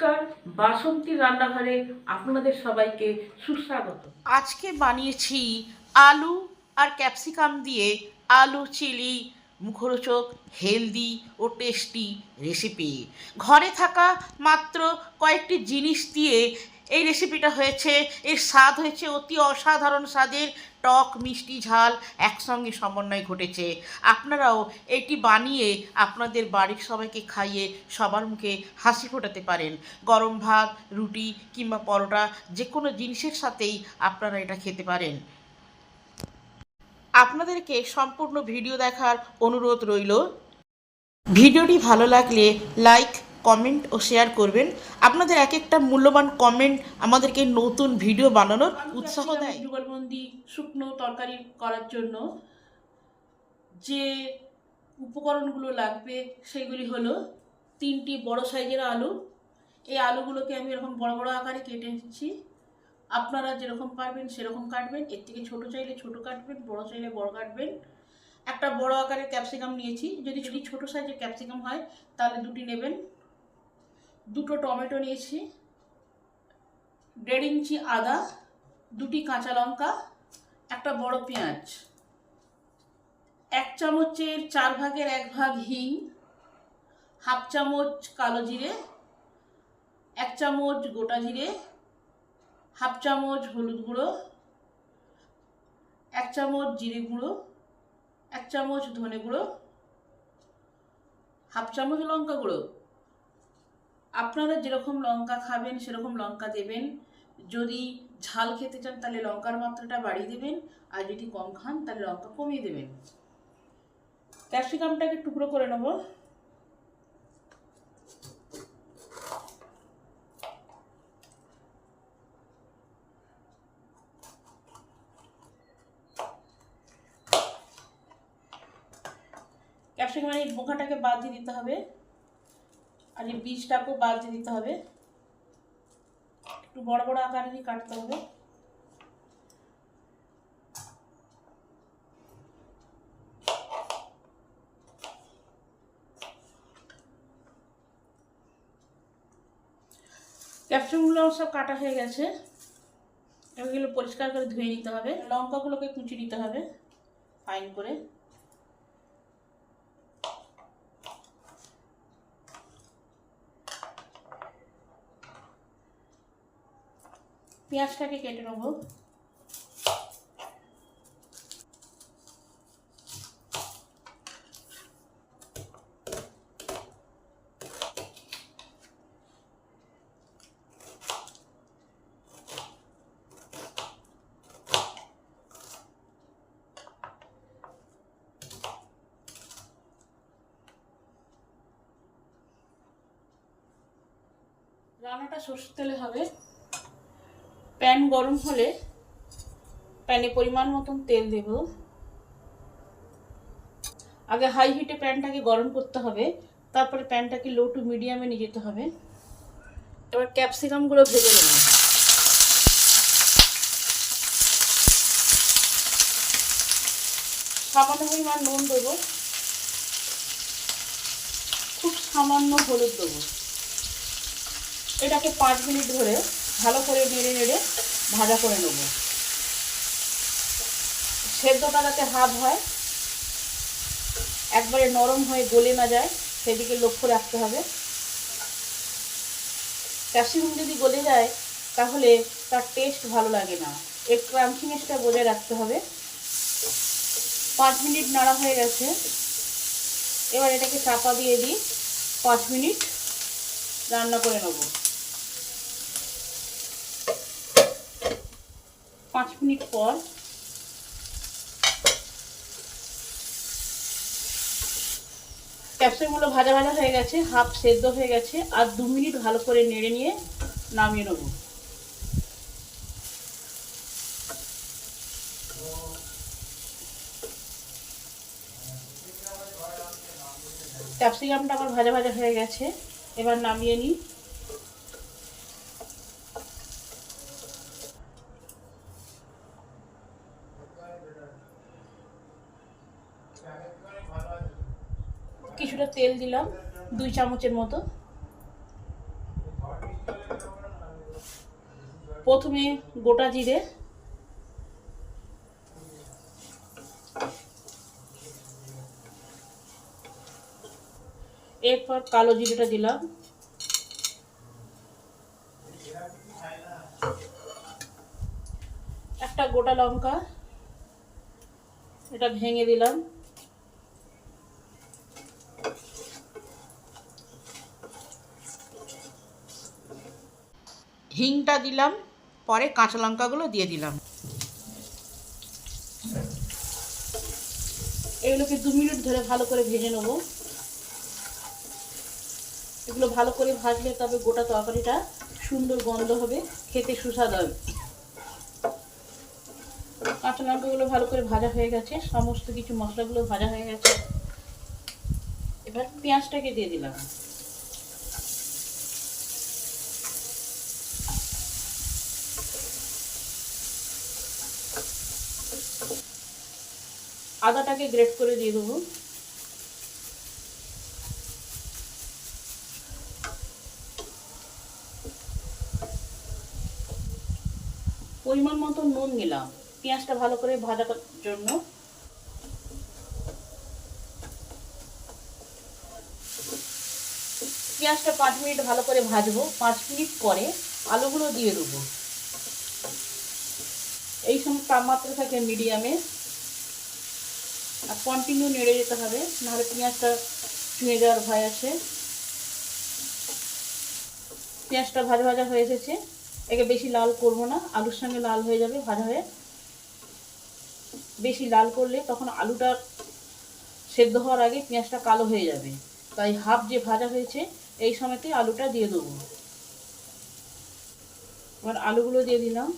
নমস্কার, বাসন্তী রান্নাঘরে আপনাদের সবাইকে সুস্বাগত। আজকে বানিয়েছি আলু আর ক্যাপসিকাম দিয়ে আলু, চিলি, মুখরোচক, হেলদি ও টেস্টি রেসিপি। ঘরে থাকা মাত্র কয়েকটি জিনিস দিয়ে এই রেসিপিটা হয়েছে, এর স্বাদ হয়েছে অতি অসাধারণ স্বাদের টক মিষ্টি ঝাল, একসঙ্গে সমন্বয় ঘটেছে। আপনারাও এটি বানিয়ে আপনাদের বাড়ির সবাইকে খাইয়ে সবার মুখে হাসি ফোটাতে পারেন। গরম ভাত, রুটি কিংবা পরোটা যে কোনো জিনিসের সাথেই আপনারা এটা খেতে পারেন। আপনাদেরকে সম্পূর্ণ ভিডিও দেখার অনুরোধ রইল। ভিডিওটি ভালো লাগলে লাইক কমেন্ট ও শেয়ার করবেন। আপনাদের এক একটা মূল্যবান কমেন্ট আমাদেরকে নতুন ভিডিও বানানোর উৎসাহ দেয়। যুগলবন্দি শুকনো তরকারি করার জন্য যে উপকরণগুলো লাগবে সেগুলি হলো তিনটি বড় সাইজের আলু। এই আলুগুলোকে আমি এরকম বড় বড় আকারে কেটে নিচ্ছি। আপনারা যেরকম পারবেন সেরকম কাটবেন। এর থেকে ছোট চাইলে ছোট কাটবেন বড় চাইলে বড় কাটবেন। একটা বড় আকারের ক্যাপসিকাম নিয়েছি। যদি যদি ছোট সাইজের ক্যাপসিকাম হয় তাহলে দুটি নেবেন। দুটো টমেটো নিয়েছি, দেড় ইঞ্চি আদা, দুটি কাঁচা লঙ্কা, একটা বড় পেঁয়াজ, এক চামচের চার ভাগের এক ভাগ হিং, হাফ চামচ কালো জিরে, এক চামচ গোটা জিরে, হাফ চামচ হলুদ গুঁড়ো, এক চামচ জিরে গুঁড়ো, এক চামচ ধনে গুঁড়ো, হাফ চামচ লঙ্কা গুঁড়ো। আপনারা যেরকম লঙ্কা খাবেন, সেরকম লঙ্কা দেবেন। যদি ঝাল খেতে চান, তাহলে লঙ্কার মাত্রাটা বাড়িয়ে দেবেন। আর যদি কম খান, তাহলে লঙ্কা কমিয়ে দেবেন। ক্যাপসিকামটাকে টুকরো করে নেব। ক্যাপসিকামের এই বোকাটাকে বাদ দিয়ে দিতে হবে। আর এই বীজটাকেও বাদ দিতে হবে। একটু বড় বড় আকারেরই কাটতে হবে। ক্যাপসিকামগুলো সব কাটা হয়ে গেছে। এগুলো পরিষ্কার করে ধুয়ে নিতে হবে। লঙ্কাগুলোকে কুচি নিতে হবে ফাইন করে। পেঁয়াজটাকে কেটে নেব। রান্নাটা সর্ষের তেলে হবে। প্যান গরম হলে প্যানে পরিমাণ মতন তেল দেব। আগে হাই হিটে প্যানটাকে গরম করতে হবে, তারপরে প্যানটাকে লো টু মিডিয়ামে নিয়ে যেতে হবে। এবার ক্যাপসিকামগুলো ভেজে নেব। সামান্য পরিমাণ নুন দেবো। খুব সামান্য হলুদ দেবো। এটাকে পাঁচ মিনিট ধরে ভালো করে নেড়ে নেড়ে ভাজা করে নেব। সেদ্ধটা যাতে হাফ হয়। একবারে নরম হয়ে গলে না যায়, সেদিকে লক্ষ্য রাখতে হবে। ক্যাপসিকাম যদি গলে যায়, তাহলে তার টেস্ট ভালো লাগে না। এর ক্রাঞ্চিনেসটা বজায় রাখতে হবে। পাঁচ মিনিট নাড়া হয়ে গেছে। এবার এটাকে চাপা দিয়ে দিই। পাঁচ মিনিট রান্না করে নেব। পাঁচ মিনিট পর ক্যাপসিকামগুলো ভাজা ভাজা হয়ে গেছে, হাফ সেদ্ধ হয়ে গেছে, আর দু মিনিট ভালো করে নেড়ে নিয়ে নামিয়ে নেব। ক্যাপসিকামটা আমার ভাজা ভাজা হয়ে গেছে, এবার নামিয়ে নিই। কিছুটা তেল দিলাম, দুই চামচের মতো। প্রথমে গোটা জিরে। এরপর কালো জিরেটা দিলাম। একটা গোটা লঙ্কা, এটা ভেঙে দিলাম। হিংটা দিলাম, পরে কাঁচা লঙ্কাগুলো দিয়ে দিলাম। এগুলোকে দু মিনিট ধরে ভালো করে ভেজে নেব। এগুলো ভালো করে ভাজলে তবে গোটা তরকারিটা সুন্দর গন্ধ হবে, খেতে সুস্বাদ হবে। কাঁচা লঙ্কাগুলো ভালো করে ভাজা হয়ে গেছে, সমস্ত কিছু মশলাগুলো ভাজা হয়ে গেছে। এবার পেঁয়াজটাকে দিয়ে দিলাম। আদাটাকে গ্রেট করে দিয়ে দেবো। পরিমাণ মতো নুন নিলাম। পেঁয়াজটা ভালো করে ভাজার জন্য। পেঁয়াজটা পাঁচ মিনিট ভালো করে ভাজবো। পাঁচ মিনিট পরে আলুগুলো দিয়ে দেবো। এই সময় তাপমাত্রা থাকে মিডিয়ামে। আর কন্টিনিউ নেড়ে যেতে হবে, নাহলে পেঁয়াজটা চুঁয়ে যাওয়ার ভয় আছে পেঁয়াজটা ভাজা ভাজা হয়ে এসেছে, একে বেশি লাল করব না, আলুর সঙ্গে লাল হয়ে যাবে ভাজা হয়ে। বেশি লাল করলে তখন আলুটা সেদ্ধ হওয়ার আগে পেঁয়াজটা কালো হয়ে যাবে। তাই হাফ যে ভাজা হয়েছে, এই সময়তে আলুটা দিয়ে দেবো। এবার আলুগুলো দিয়ে দিলাম।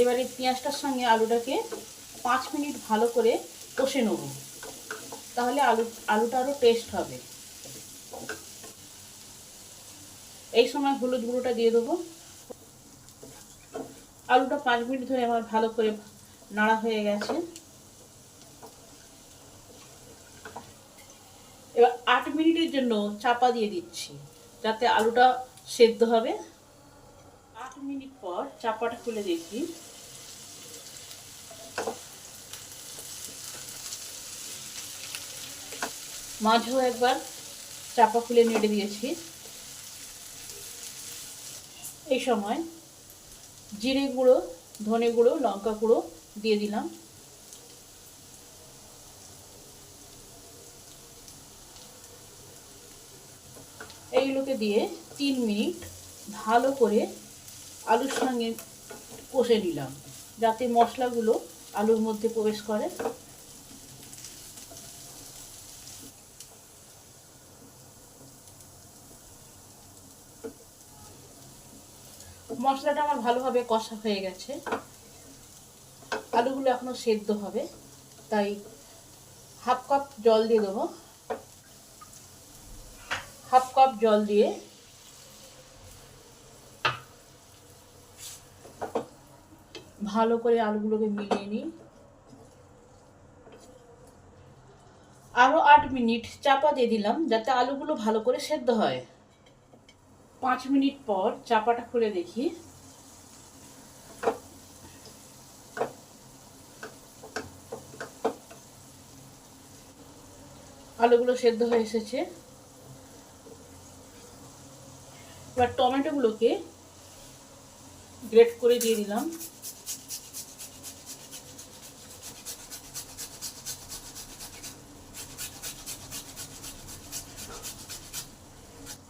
এবারে পেঁয়াজটার সঙ্গে আলুটাকে পাঁচ মিনিট ভালো করে কষে নেব। তাহলে আলু, আলুটা আরও টেস্ট হবে। এই সময় হলুদ গুঁড়োটা দিয়ে দেবো। আলুটা পাঁচ মিনিট ধরে আমার ভালো করে নাড়া হয়ে গেছে। এবার আট মিনিটের জন্য চাপা দিয়ে দিচ্ছি, যাতে আলুটা সেদ্ধ হবে। মিনিট পর চাপাটা খুলে দেখি। মাঝেও একবার চাপা খুলে নেড়ে দিয়েছি। এই সময় জিরে গুঁড়ো, ধনে গুঁড়ো, লঙ্কা গুঁড়ো দিয়ে দিলাম। এইগুলোকে দিয়ে তিন মিনিট ভালো করে আলুর সঙ্গে কষে নিলাম, যাতে মশলাগুলো আলুর মধ্যে প্রবেশ করে। মশলাটা আমার ভালোভাবে কষা হয়ে গেছে। আলুগুলো এখনও সেদ্ধ হবে, তাই হাফ কাপ জল দিয়ে দেবো। হাফ কাপ জল দিয়ে ভালো করে আলুগুলোকে মিলিয়ে নিই। আরও আট মিনিট চাপা দিয়ে দিলাম যাতে আলুগুলো ভালো করে সেদ্ধ হয়। পাঁচ মিনিট পর চাপাটা খুলে দেখি। আলুগুলো সেদ্ধ হয়ে এসেছে। এবার টমেটোগুলোকে গ্রেট করে দিয়ে দিলাম।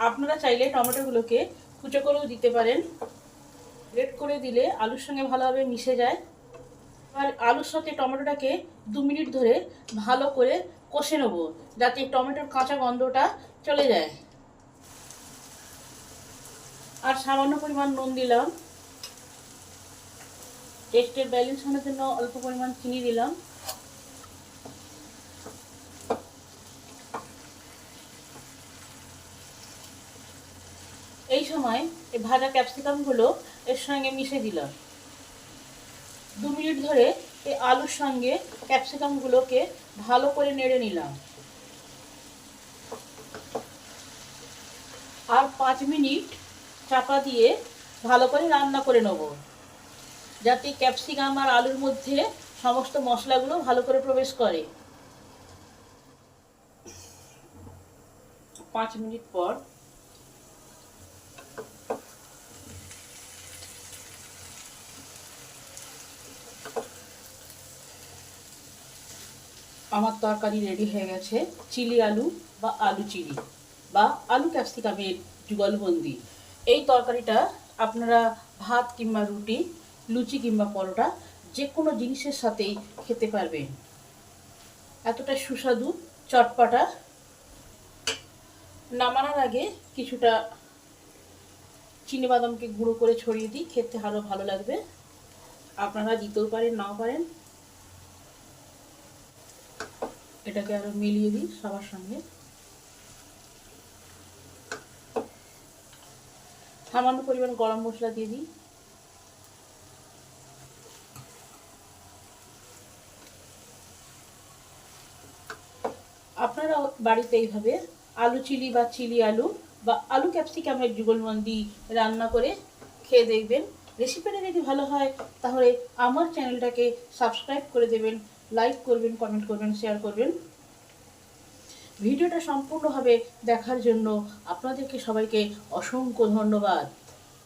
আপনারা চাইলে টমেটোগুলোকে কুচো করেও দিতে পারেন। গ্রেট করে দিলে আলুর সঙ্গে ভালোভাবে মিশে যায়। আর আলুর সাথে টমেটোটাকে দু মিনিট ধরে ভালো করে কষে নেব, যাতে টমেটোর কাঁচা গন্ধটা চলে যায়। আর সামান্য পরিমাণ নুন দিলাম। টেস্টের ব্যালেন্স আনার জন্য অল্প পরিমাণ চিনি দিলাম। এই সময় এই ভাজা ক্যাপসিকামগুলো এর সঙ্গে মিশে দিলাম। দু মিনিট ধরে এই আলুর সঙ্গে ক্যাপসিকামগুলোকে ভালো করে নেড়ে নিলাম। আর পাঁচ মিনিট চাপা দিয়ে ভালো করে রান্না করে নেব। যাতে ক্যাপসিকাম আর আলুর মধ্যে সমস্ত মশলাগুলো ভালো করে প্রবেশ করে। পাঁচ মিনিট পর আমার তরকারি রেডি হয়ে গেছে। চিলি আলু বা আলু চিলি বা আলু ক্যাপসিকামের যুগলবন্দি। এই তরকারিটা আপনারা ভাত কিংবা রুটি, লুচি কিংবা পরোটা যে কোনো জিনিসের সাথেই খেতে পারবেন। এতটা সুস্বাদু, চটপাটা। নামানোর আগে কিছুটা চিনি বাদামকে গুঁড়ো করে ছড়িয়ে দিই, খেতে আরও ভালো লাগবে। আপনারা দিতেও পারেন, নাও পারেন। এটাকে আরও মিলিয়ে দিই সবার সঙ্গে। সামান্য পরিমাণ গরম মশলা দিয়ে দিই। আপনারা বাড়িতে এইভাবে আলু চিলি বা চিলি আলু বা আলু ক্যাপসিকামের যুগলবন্দি রান্না করে খেয়ে দেখবেন। রেসিপিটা যদি ভালো হয়, তাহলে আমার চ্যানেলটাকে সাবস্ক্রাইব করে দেবেন। লাইক করবেন কমেন্ট করবেন শেয়ার করবেন। ভিডিওটা সম্পূর্ণভাবে দেখার জন্য আপনাদেরকে সবাইকে অসংখ্য ধন্যবাদ।